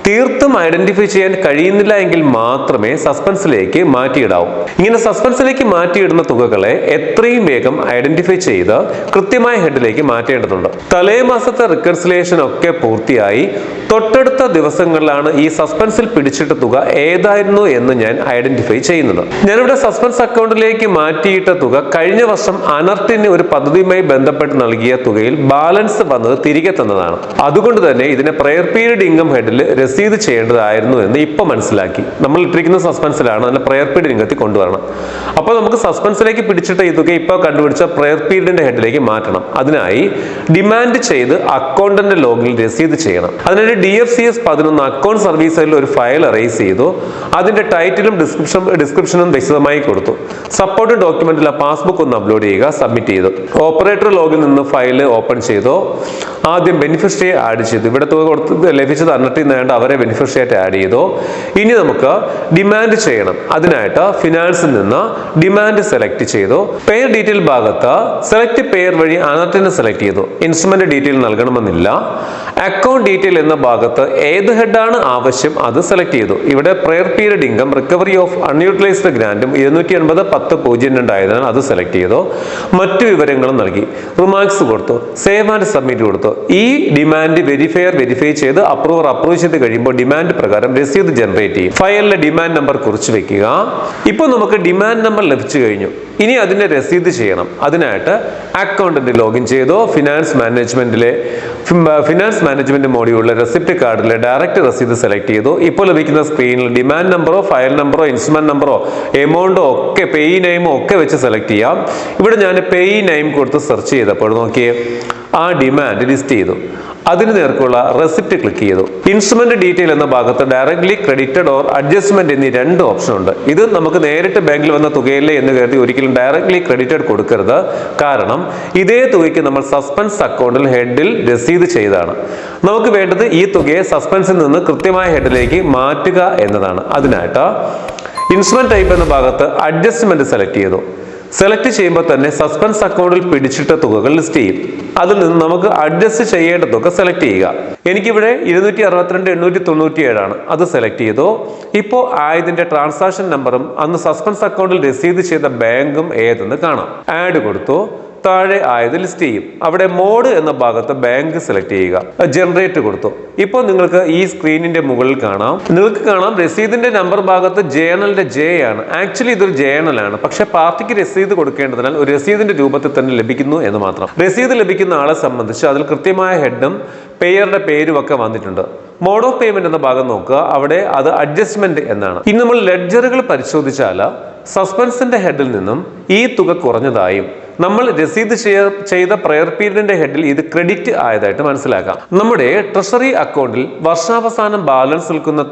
തീർത്തും ഐഡന്റിഫൈ ചെയ്യാൻ കഴിയുന്നില്ല എങ്കിൽ മാത്രമേ സസ്പെൻസിലേക്ക് മാറ്റിയിടാവൂ. ഇങ്ങനെ സസ്പെൻസിലേക്ക് മാറ്റിയിടുന്ന തുകകളെ എത്രയും വേഗം ഐഡന്റിഫൈ ചെയ്ത് കൃത്യമായ ഹെഡിലേക്ക് മാറ്റേണ്ടതുണ്ട്. തലേ മാസത്തെ റിക്കൺസിലേഷൻ ഒക്കെ പൂർത്തിയായി തൊട്ടടുത്ത ദിവസങ്ങളിലാണ് ഈ സസ്പെൻസിൽ പിടിച്ചിട്ട തുക ഏതായിരുന്നു എന്ന് ഞാൻ ഐഡന്റിഫൈ ചെയ്യുന്നത്. ഞാനിവിടെ സസ്പെൻസ് അക്കൗണ്ടിലേക്ക് മാറ്റിയിട്ട തുക കഴിഞ്ഞ വർഷം അനർട്ടിന് ഒരു പദ്ധതിയുമായി ബന്ധപ്പെട്ട് നൽകിയ തുകയിൽ ബാലൻസ് വന്നത് തിരികെ തന്നതാണ്. അതുകൊണ്ട് തന്നെ ഇതിനെ പ്രയർ പീരീഡ് ഇൻകം ഹെഡിൽ രസീത് ചെയ്യേണ്ടതായിരുന്നു എന്ന് ഇപ്പൊ മനസ്സിലാക്കി. നമ്മൾ ഇട്ടിരിക്കുന്ന സസ്പെൻസിലാണ് അതിനെ പ്രയർ പീരീഡ് ഇൻകത്തിൽ കൊണ്ടുവരണം. അപ്പോൾ നമുക്ക് സസ്പെൻസിലേക്ക് പിടിച്ചിട്ട് ഈ തുക ഇപ്പോൾ കണ്ടുപിടിച്ച പ്രയർ പീരീഡിന്റെ ഹെഡിലേക്ക് മാറ്റണം. അതിനായി ഡിമാൻഡ് ചെയ്ത് അക്കൗണ്ടന്റ് ലോഗിൽ രസീത് ചെയ്യണം. അതിനായിട്ട് ഡി എഫ് സി എസ് പതിനൊന്ന് അക്കൗണ്ട് സർവീസിൽ ഒരു ഫയൽ അറേസ് ചെയ്തു. അതിന്റെ ടൈറ്റിലും ഡിസ്ക്രിപ്ഷൻ ഡിസ്ക്രിപ്ഷനും വിശദമായി കൊടുത്തു. സപ്പോർട്ട് ഡോക്യുമെന്റിൽ ആ പാസ്ബുക്ക് ഒന്ന് അപ്ലോഡ് ചെയ്യുക സബ്മിറ്റ് ചെയ്തു. ഓപ്പറേറ്റർ ലോഗിൽ നിന്ന് ഫയൽ ഓപ്പൺ ചെയ്തു. ആദ്യം ബെനിഫിഷ്യറി ആഡ് ചെയ്തു. ഇവിടെ തുക കൊടുത്ത് ലഭിച്ചത് അന്നട്ടിൽ നേണ്ട അവരെ ബെനിഫിഷ്യറി ആയിട്ട് ആഡ് ചെയ്തു. ഇനി നമുക്ക് ഡിമാൻഡ് ചെയ്യണം. അതിനായിട്ട് ഫിനാൻസിൽ നിന്ന് ഡിമാൻഡ് സെലക്ട് ചെയ്തു. പേർ ഡീറ്റെയിൽ ഭാഗത്ത് സെലക്ട് പേർ വഴി അന്നിട്ടിനെ സെലക്ട് ചെയ്തു. ഇൻസ്ട്രുമെന്റ് ഡീറ്റെയിൽ നൽകണമെന്നില്ല. അക്കൗണ്ട് ഡീറ്റെയിൽ എന്ന ഭാഗത്ത് ഏത് ഹെഡാണ് ആവശ്യം അത് സെലക്ട് ചെയ്തു. ഇവിടെ prior period income recovery of unutilised ഗ്രാൻഡും ഇരുന്നൂറ്റി എൺപത് പത്ത് പൂജ്യം രണ്ടായതിനാൽ അത് സെലക്ട് ചെയ്തു. മറ്റു വിവരങ്ങളും നൽകി. റിമാർക്സ് കൊടുത്തു. സേവ് ആൻഡ് സബ്മിറ്റ് കൊടുത്തു. ഈ ഡിമാൻഡ് വെരിഫയർ വെരിഫൈ ചെയ്ത് അപ്രൂവർ അപ്രൂവ് ചെയ്ത് കഴിയുമ്പോൾ ഡിമാൻഡ് പ്രകാരം രസീത് ജനറേറ്റ് ചെയ്യും. ഫയലിലെ ഡിമാൻഡ് നമ്പർ കുറിച്ച് വെക്കുക. ഇപ്പോൾ നമുക്ക് ഡിമാൻഡ് നമ്പർ ലഭിച്ചു കഴിഞ്ഞു. ഇനി അതിനെ രസീത് ചെയ്യണം. അതിനായിട്ട് അക്കൗണ്ടിന്റെ ലോഗിൻ ചെയ്തോ ഫിനാൻസ് മാനേജ്മെന്റിലെ ഫിനാൻസ് മാനേജ്മെന്റ് മോഡ്യൂളിലെ റെസിപ്റ്റ് കാർഡിലെ ഡയറക്റ്റ് റെസീത് സെലക്ട് ചെയ്തു ഇപ്പോൾ ലഭിക്കുന്ന സ്ക്രീനിൽ ഡിമാൻഡ് നമ്പറോ ഫയൽ നമ്പറോ ഇൻസ്ട്രുമെന്റ് നമ്പറോ എമൗണ്ടോ ഒക്കെ പേയ് നെയിമോ ഒക്കെ വെച്ച് സെലക്ട് ചെയ്യാം. ഇവിടെ ഞാൻ പേയ് നെയിം കൊടുത്ത് സെർച്ച് ചെയ്തപ്പോൾ നോക്കിയേ ആ ഡിമാൻഡ് ലിസ്റ്റ് ചെയ്തു. അതിന് നേർക്കുള്ള റെസിപ്റ്റ് ക്ലിക്ക് ചെയ്തു. ഇൻസ്ട്രുമെന്റ് ഡീറ്റെയിൽ എന്ന ഭാഗത്ത് ഡയറക്ട്ലി ക്രെഡിറ്റഡ് ഓർ അഡ്ജസ്റ്റ്മെന്റ് എന്നീ രണ്ട് ഓപ്ഷൻ ഉണ്ട്. ഇത് നമുക്ക് നേരിട്ട് ബാങ്കിൽ വന്ന തുകയല്ലേ എന്ന് കരുതി ഒരിക്കലും ഡയറക്ട്ലി ക്രെഡിറ്റഡ് കൊടുക്കരുത്. കാരണം ഇതേ തുകയ്ക്ക് നമ്മൾ സസ്പെൻസ് അക്കൗണ്ടിൽ ഹെഡിൽ രസീത് ചെയ്താണ് നമുക്ക് വേണ്ടത് ഈ തുകയെ സസ്പെൻസിൽ നിന്ന് കൃത്യമായ ഹെഡിലേക്ക് മാറ്റുക എന്നതാണ്. അതിനായിട്ട് ഇൻസ്ട്രുമെന്റ് ടൈപ്പ് എന്ന ഭാഗത്ത് അഡ്ജസ്റ്റ്മെന്റ് സെലക്ട് ചെയ്തു. സെലക്ട് ചെയ്യുമ്പോൾ തന്നെ സസ്പെൻസ് അക്കൗണ്ടിൽ പിടിച്ചിട്ട തുകകൾ ലിസ്റ്റ് ചെയ്യും. അതിൽ നിന്ന് നമുക്ക് അഡ്ജസ്റ്റ് ചെയ്യേണ്ട തുക സെലക്ട് ചെയ്യുക. എനിക്കിവിടെ ഇരുന്നൂറ്റി അറുപത്തിരണ്ട് എണ്ണൂറ്റി തൊണ്ണൂറ്റി ഏഴാണ് അത് സെലക്ട് ചെയ്തു. ഇപ്പോൾ ആയതിന്റെ ട്രാൻസാക്ഷൻ നമ്പറും അന്ന് സസ്പെൻസ് അക്കൗണ്ടിൽ രസീത് ചെയ്ത ബാങ്കും ഏതെന്ന് കാണാം. ആഡ് കൊടുത്തു. താഴെ ആയത് ലിസ്റ്റ് ചെയ്യും. അവിടെ മോഡ് എന്ന ഭാഗത്ത് ബാങ്ക് സെലക്ട് ചെയ്യുക. ജനറേറ്റ് കൊടുത്തു. ഇപ്പോൾ നിങ്ങൾക്ക് ഈ സ്ക്രീനിന്റെ മുകളിൽ കാണാം. നിങ്ങൾക്ക് കാണാം രസീതിന്റെ നമ്പർ ഭാഗത്ത് ജേണലിന്റെ ജെ ആണ്. ആക്ച്വലി ഇതൊരു ജേണലാണ് പക്ഷെ പാർട്ടിക്ക് രസീത് കൊടുക്കേണ്ടതിനാൽ ഒരു രസീതിന്റെ രൂപത്തിൽ തന്നെ ലഭിക്കുന്നു എന്ന് മാത്രം. രസീത് ലഭിക്കുന്ന ആളെ സംബന്ധിച്ച് അതിൽ കൃത്യമായ ഹെഡും പേയറുടെ പേരും ഒക്കെ വന്നിട്ടുണ്ട്. മോഡ് ഓഫ് പേയ്മെന്റ് എന്ന ഭാഗം നോക്കുക. അവിടെ അത് അഡ്ജസ്റ്റ്മെന്റ് എന്നാണ്. ഇനി നമ്മൾ ലെഡ്ജറുകൾ പരിശോധിച്ചാൽ സസ്പെൻസിന്റെ ഹെഡിൽ നിന്നും ഈ തുക കുറഞ്ഞതായും നമ്മൾ രസീത് ചെയ്ത പ്രയർ പീരീഡിന്റെ ഹെഡിൽ ഇത് ക്രെഡിറ്റ് ആയതായിട്ട് മനസ്സിലാക്കാം. നമ്മുടെ ട്രഷറി അക്കൗണ്ടിൽ വർഷാവസാനം ബാലൻസ് നിൽക്കുന്ന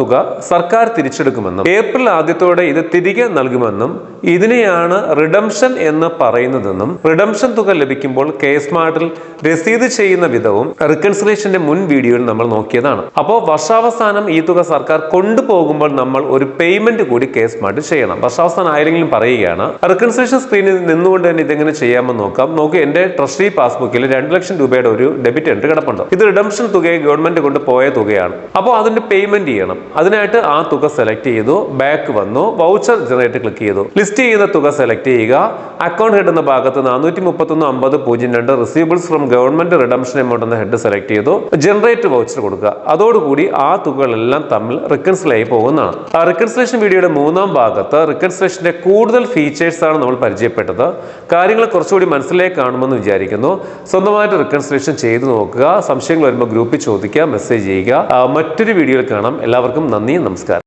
തുക സർക്കാർ തിരിച്ചെടുക്കുമെന്നും ഏപ്രിൽ ആദ്യത്തോടെ ഇത് തിരികെ നൽകുമെന്നും ഇതിനെയാണ് റിഡംഷൻ എന്ന് പറയുന്നതെന്നും റിഡംഷൻ തുക ലഭിക്കുമ്പോൾ കെ സ്മാർട്ടിൽ രസീത് ചെയ്യുന്ന വിധവും റിക്കൺസിലേഷന്റെ മുൻ വീഡിയോയിൽ നമ്മൾ നോക്കിയതാണ്. അപ്പോൾ വർഷാവസാനം ഈ തുക സർക്കാർ കൊണ്ടുപോകുമ്പോൾ നമ്മൾ ഒരു പേയ്മെന്റ് കൂടി കെ സ്മാർട്ട് ചെയ്യണം. വർഷാവസാനം ആയില്ലെങ്കിലും പറയുകയാണ് റിക്കൺസിലേഷൻ സ്ക്രീനിൽ നിന്നുകൊണ്ട് തന്നെ ഇതെങ്ങനെ ചെയ്യാമെന്ന് നോക്കാം. നോക്കൂ എന്റെ ട്രഷറി പാസ്ബുക്കിൽ രണ്ട് ലക്ഷം രൂപയുടെ ഒരു ഡെബിറ്റ് എൻട്രി കിടപ്പുണ്ട്. ഇത് റിഡംഷൻ തുകയെ ഗവൺമെന്റ് കൊണ്ട് പോയ തുകയാണ്. അപ്പോൾ അതിന്റെ പേയ്മെന്റ് ചെയ്യണം. അതിനായിട്ട് ആ തുക സെലക്ട് ചെയ്തു ബാക്ക് വന്നു വൗച്ചർ ജനറേറ്റ് ക്ലിക്ക് ചെയ്തു. ലിസ്റ്റ് ചെയ്യുന്ന തുക സെലക്ട് ചെയ്യുക. അക്കൗണ്ട് ഹെഡ് എന്ന ഭാഗത്ത് നാനൂറ്റി മുപ്പത്തൊന്ന് അമ്പത് പൂജ്യം രണ്ട് receivables from government redemption amount എന്ന ഹെഡ് സെലക്ട് ചെയ്തു. ജനറേറ്റ് വൗച്ചർ കൊടുക്കുക. അതോടുകൂടി ആ തുകകളെല്ലാം തമ്മിൽ റിക്കൺസിൽ ആയി പോകുന്നതാണ്. റിക്കൺസിലേഷൻ വീഡിയോയുടെ മൂന്നാം ഭാഗത്ത് റിക്കൺസിലേഷന്റെ കൂടുതൽ ഫീച്ചേഴ്സ് ആണ് നമ്മൾ പരിചയപ്പെട്ടത്. കാര്യങ്ങൾ കുറച്ചുകൂടി മനസ്സിലേക്ക് കാണുമെന്ന് വിചാരിക്കുന്നു. സ്വന്തമായിട്ട് റിക്കൺസിലേഷൻ ചെയ്തു നോക്കുക. സംശയങ്ങൾ വരുമ്പോൾ ഗ്രൂപ്പിൽ ചോദിക്കുക മെസ്സേജ് ചെയ്യുക. മറ്റൊരു വീഡിയോയിൽ കാണാം. എല്ലാവർക്കും നന്ദി നമസ്കാരം.